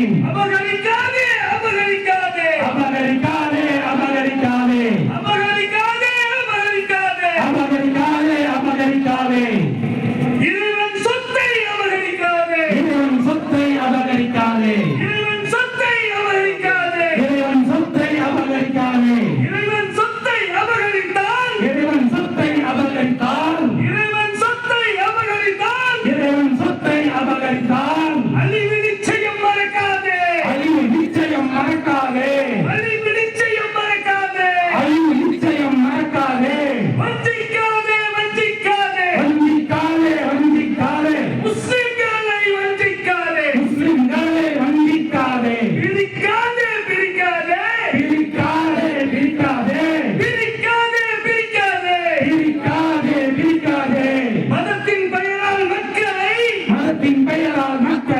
i'm on Amen. மதத்தின் பெயரால் மக்கள்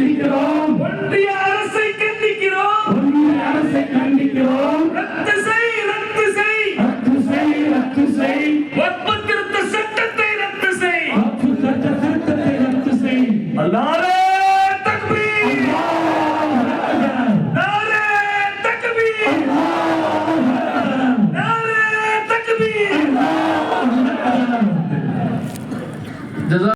கண்டிக்கிறோம். ஒன்றிய அரசை கண்டிக்கிறோம். ஒன்றிய அரசை கண்டிக்கிறோம். ரத்து செய் ரத்து செய். ரத்து செய் ரத்து செய். வற்பத்திருத்த சட்டத்தை ரத்து செய். வற்பத்திருத்த சட்டத்தை ரத்து செய். அல்லாரே தக்பீர். நாரே தக்பீர். நாரே தக்பீர். ஜஸா